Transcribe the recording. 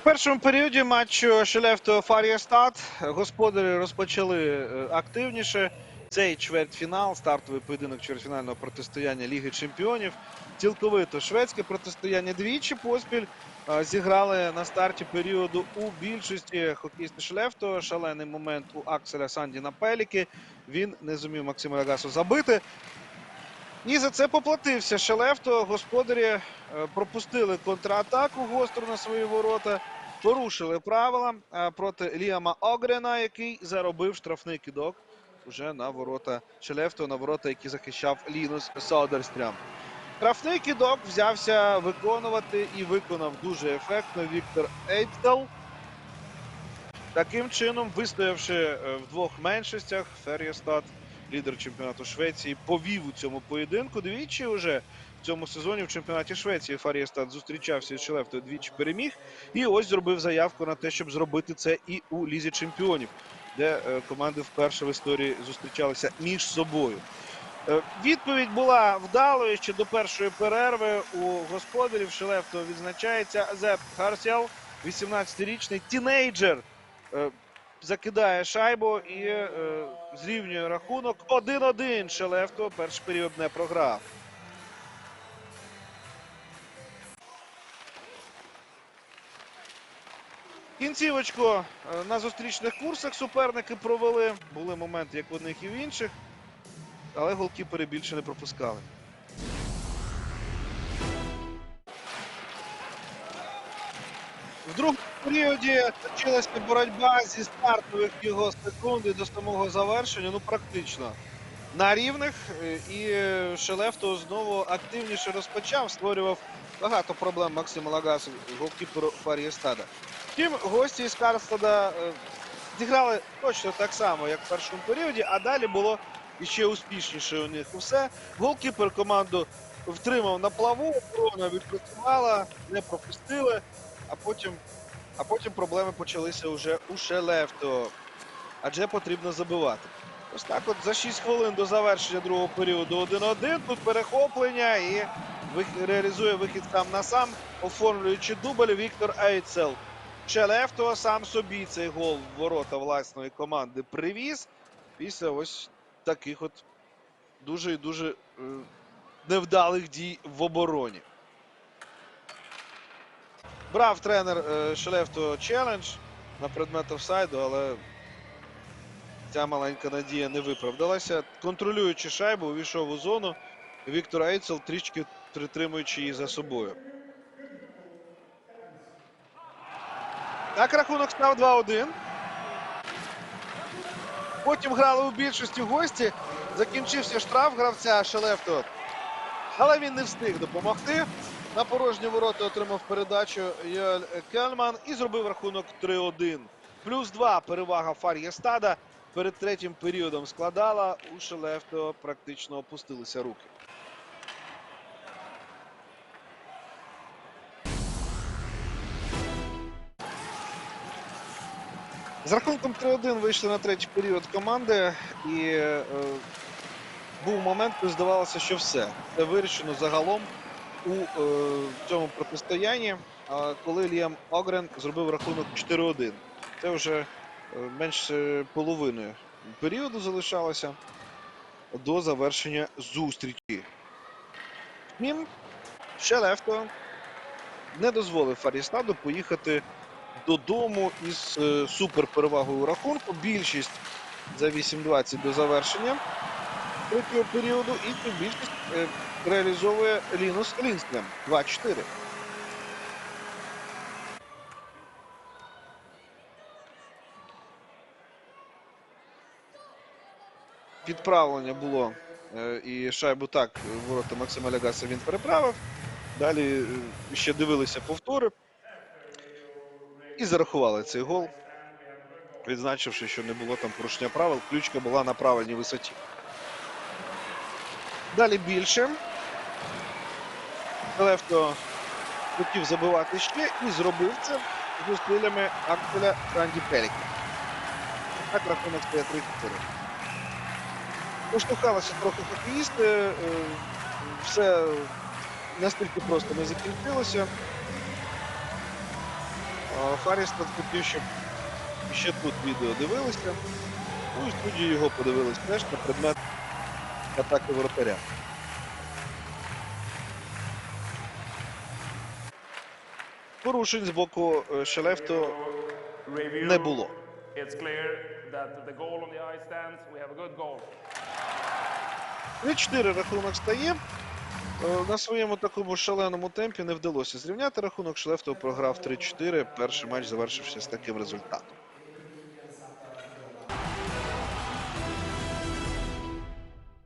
першому періоді матчу Шелефто Фар'єстат господарі розпочали е, активніше. Цей чвертьфінал, стартовий поєдинок чвертьфінального протистояння Ліги Чемпіонів. Цілковито шведське протистояння двічі поспіль е, зіграли на старті періоду у більшості хокеїсти Шелефто. Шалений момент у Акселя Сандіна Пеліки. Він не зумів Максима Ягасу забити. І за це поплатився Шелефто. Господарі е, пропустили контратаку гостру на свої ворота, порушили правила е, проти Ліама Огрена, який заробив штрафний кидок уже на ворота Шелефто, на ворота, які захищав Лінус Содерстрям. Штрафний кидок взявся виконувати і виконав дуже ефектно Віктор Ейптел. Таким чином, вистоявши е, в двох меншостях, Фер'єстат лідер чемпіонату Швеції, повів у цьому поєдинку. Двічі вже в цьому сезоні в чемпіонаті Швеції Фар'єстат зустрічався із Шелефтою, двічі переміг. І ось зробив заявку на те, щоб зробити це і у Лізі Чемпіонів, де е, команди вперше в історії зустрічалися між собою. Е, Відповідь була вдалою ще до першої перерви. У господарів Шелефто відзначається Зеп Гарсіал, 18-річний тінейджер. Закидає шайбу і е, зрівнює рахунок. 1-1 Шелефто перший період не програв. Кінцівочку е, на зустрічних курсах суперники провели. Були моменти, як в одних і в інших, але голкіпери більше не пропускали. В періоді точилася боротьба зі стартових його секунди до самого завершення. Ну, практично на рівних. Е, І Шелефто знову активніше розпочав, створював багато проблем Максиму Лагасу, голкіперу Фар'єстада. Втім, гості із Карстада е, зіграли точно так само, як в першому періоді, а далі було іще успішніше у них усе. Голкіпер команду втримав на плаву, оборона відпрацювала, не пропустили, а потім, а потім проблеми почалися вже у Шелефто. Адже потрібно забивати. Ось так от за 6 хвилин до завершення другого періоду 1-1. Тут перехоплення і реалізує вихід сам на сам, оформлюючи дубль Віктор Ейцел. Шелефто сам собі цей гол в ворота власної команди привіз після ось таких от дуже і дуже е, невдалих дій в обороні. Брав тренер е, Шелефто челендж на предмет офсайду, але ця маленька надія не виправдалася. Контролюючи шайбу, увійшов у зону. Віктор Ейцел трішки притримуючи її за собою. Так рахунок став 2-1. Потім грали у більшості гості. Закінчився штраф гравця Шелефто. Але він не встиг допомогти. На порожні ворота отримав передачу Йоель Кельман і зробив рахунок 3-1. Плюс 2 перевага Фар'єстада. Перед третім періодом складала. У Шелефто практично опустилися руки. З рахунком 3-1 вийшли на третій період команди, і е, був момент, коли здавалося, що все. Це вирішено загалом у е, цьому протистоянні, коли Ліам Огрен зробив рахунок 4-1. Це вже е, менше половини періоду залишалося до завершення зустрічі. Втім, Шелефто не дозволив Фарістаду поїхати додому із е, суперперевагою рахунку. Більшість за 8-20 до завершення третього періоду. І цю більшість е, реалізовує Лінус Лінстрем 2-4. Підправлення було. е, І шайбу так ворота Максима Лягаса він переправив. Далі е, ще дивилися повтори. І зарахували цей гол, відзначивши, що не було там порушення правил. Ключка була на правильній висоті. Далі більше. Левто хотів забивати ще і зробив це з зусиллями Акселя Ранді Пеліка. Так рахунок стає 3-4. Поштовхалися трохи хокеїсти. е, Все настільки просто не закінчилося. А, хотів, щоб ще тут відео дивилися. Ну і студії його подивились теж на предмет атаки воротаря. Порушень з боку е, Шелефто не було. Goal. 3-4 рахунок стає. Е, На своєму такому шаленому темпі не вдалося зрівняти рахунок. Шлефтов програв 3-4. Перший матч завершився з таким результатом.